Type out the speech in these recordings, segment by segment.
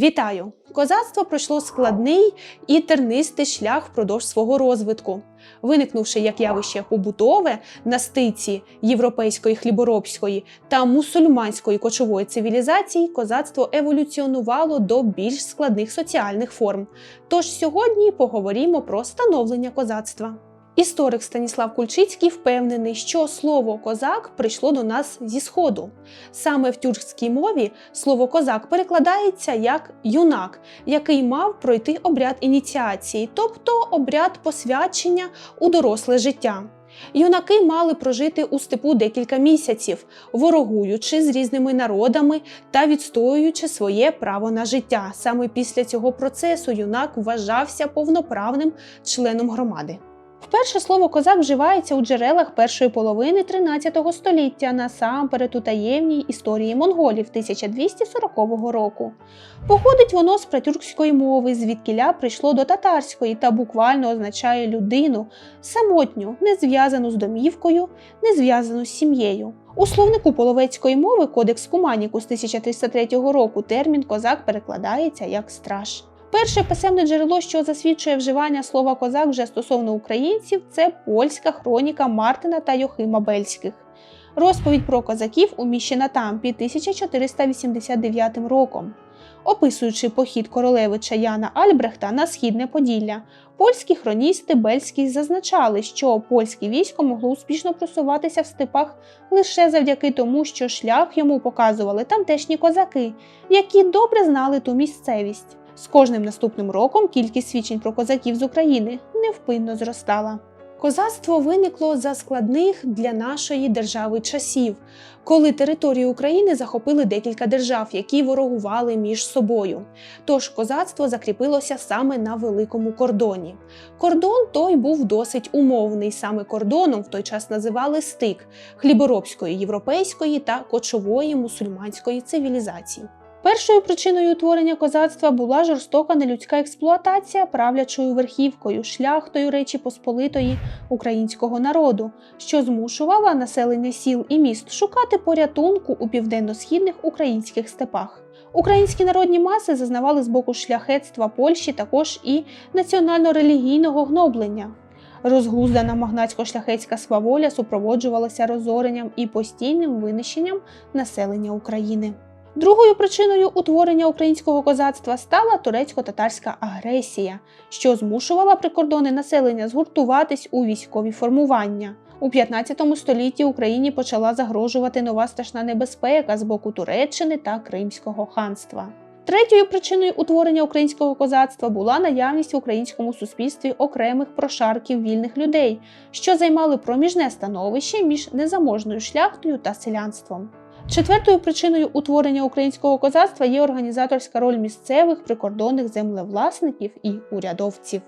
Вітаю! Козацтво пройшло складний і тернистий шлях впродовж свого розвитку. Виникнувши як явище побутове на стиці європейської хліборобської та мусульманської кочової цивілізації, козацтво еволюціонувало до більш складних соціальних форм. Тож сьогодні поговоримо про становлення козацтва. Історик Станіслав Кульчицький впевнений, що слово козак прийшло до нас зі сходу. Саме в тюркській мові слово козак перекладається як юнак, який мав пройти обряд ініціації, тобто обряд посвячення у доросле життя. Юнаки мали прожити у степу декілька місяців, ворогуючи з різними народами та відстоюючи своє право на життя. Саме після цього процесу юнак вважався повноправним членом громади. Вперше слово козак вживається у джерелах першої половини 13 століття, насамперед у таємній історії монголів 1240 року. Походить воно з пратюркської мови, звідкіля прийшло до татарської та буквально означає людину, самотню, не зв'язану з домівкою, не зв'язану з сім'єю. У словнику половецької мови Кодекс Куманікус 1303 року термін козак перекладається як страж. Перше писемне джерело, що засвідчує вживання слова козак вже стосовно українців, це польська хроніка Мартина та Йохима Бельських. Розповідь про козаків уміщена там під 1489 роком. Описуючи похід королевича Яна Альбрехта на східне Поділля, польські хроністи Бельський зазначали, що польське військо могло успішно просуватися в степах лише завдяки тому, що шлях йому показували тамтешні козаки, які добре знали ту місцевість. З кожним наступним роком кількість свідчень про козаків з України невпинно зростала. Козацтво виникло за складних для нашої держави часів, коли територію України захопили декілька держав, які ворогували між собою. Тож козацтво закріпилося саме на великому кордоні. Кордон той був досить умовний. Саме кордоном в той час називали стик хліборобської, європейської та кочової мусульманської цивілізації. Першою причиною утворення козацтва була жорстока нелюдська експлуатація правлячою верхівкою, шляхтою Речі Посполитої українського народу, що змушувала населення сіл і міст шукати порятунку у південно-східних українських степах. Українські народні маси зазнавали з боку шляхетства Польщі також і національно-релігійного гноблення. Розгуздана магнатсько-шляхетська сваволя супроводжувалася розоренням і постійним винищенням населення України. Другою причиною утворення українського козацтва стала турецько-татарська агресія, що змушувала прикордонне населення згуртуватись у військові формування. У 15 столітті Україні почала загрожувати нова страшна небезпека з боку Туреччини та Кримського ханства. Третьою причиною утворення українського козацтва була наявність в українському суспільстві окремих прошарків вільних людей, що займали проміжне становище між незаможною шляхтою та селянством. Четвертою причиною утворення українського козацтва є організаторська роль місцевих прикордонних землевласників і урядовців.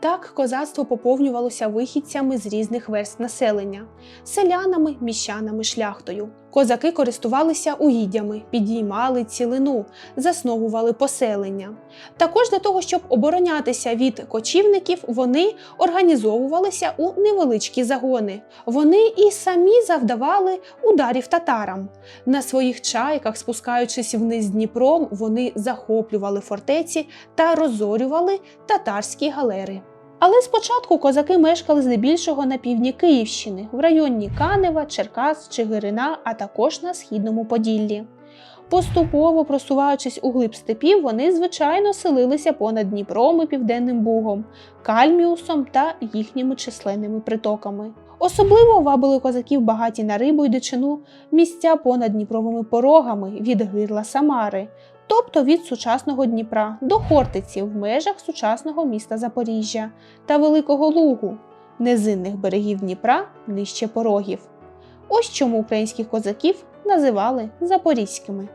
Так, козацтво поповнювалося вихідцями з різних верст населення селянами, міщанами, шляхтою. Козаки користувалися угіддями, підіймали цілину, засновували поселення. Також для того, щоб оборонятися від кочівників, вони організовувалися у невеличкі загони. Вони і самі завдавали ударів татарам. На своїх чайках, спускаючись вниз Дніпром, вони захоплювали фортеці та розорювали татарські галери. Але спочатку козаки мешкали здебільшого на півдні Київщини, в районі Канева, Черкас, Чигирина, а також на східному Поділлі. Поступово просуваючись у глиб степів, вони звичайно селилися понад Дніпром і Південним Бугом, Кальміусом та їхніми численними притоками. Особливо вабили козаків багаті на рибу й дичину місця понад Дніпровими порогами від гирла Самари, тобто від сучасного Дніпра до Хортиці в межах сучасного міста Запоріжжя та Великого Лугу, низинних берегів Дніпра нижче порогів. Ось чому українських козаків називали запорізькими.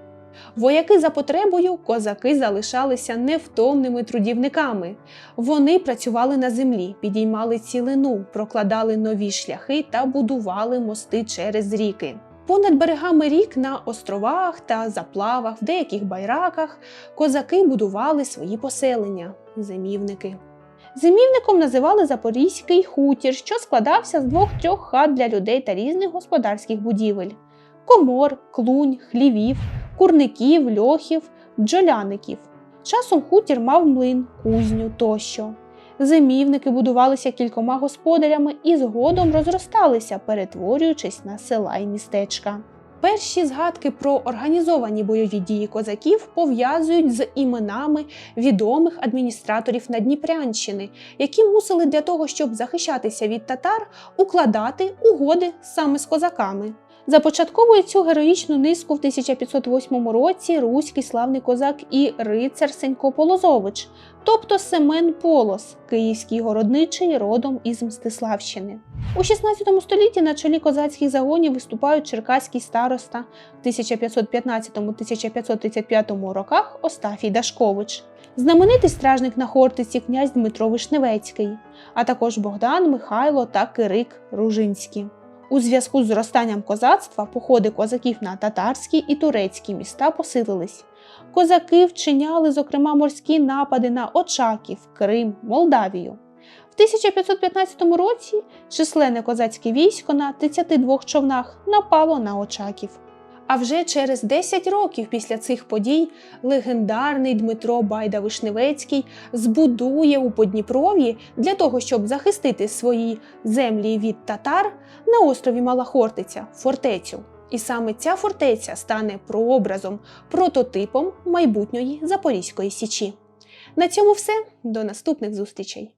Вояки за потребою козаки залишалися невтомними трудівниками. Вони працювали на землі, підіймали цілину, прокладали нові шляхи та будували мости через ріки. Понад берегами рік на островах та заплавах, в деяких байраках козаки будували свої поселення зимівники. Зимівником називали Запорізький хутір, що складався з двох-трьох хат для людей та різних господарських будівель: комор, клунь, хлівів, курників, льохів, бджоляників. Часом хутір мав млин, кузню тощо. Зимівники будувалися кількома господарями і згодом розросталися, перетворюючись на села й містечка. Перші згадки про організовані бойові дії козаків пов'язують з іменами відомих адміністраторів Надніпрянщини, які мусили для того, щоб захищатися від татар, укладати угоди саме з козаками. Започатковує цю героїчну низку в 1508 році руський славний козак і рицар Сенько Полозович, тобто Семен Полос, київський городничий родом із Мстиславщини. У 16 столітті на чолі козацьких загонів виступають черкаський староста в 1515-1535 роках Остафій Дашкович, знаменитий стражник на Хортиці князь Дмитро Вишневецький, а також Богдан, Михайло та Кирик Ружинський. У зв'язку з зростанням козацтва походи козаків на татарські і турецькі міста посилились. Козаки вчиняли, зокрема, морські напади на Очаків, Крим, Молдавію. В 1515 році численне козацьке військо на 32 човнах напало на Очаків. А вже через 10 років після цих подій легендарний Дмитро Байда Вишневецький збудує у Подніпров'ї для того, щоб захистити свої землі від татар на острові Мала Хортиця фортецю. І саме ця фортеця стане прообразом, прототипом майбутньої Запорізької січі. На цьому все. До наступних зустрічей!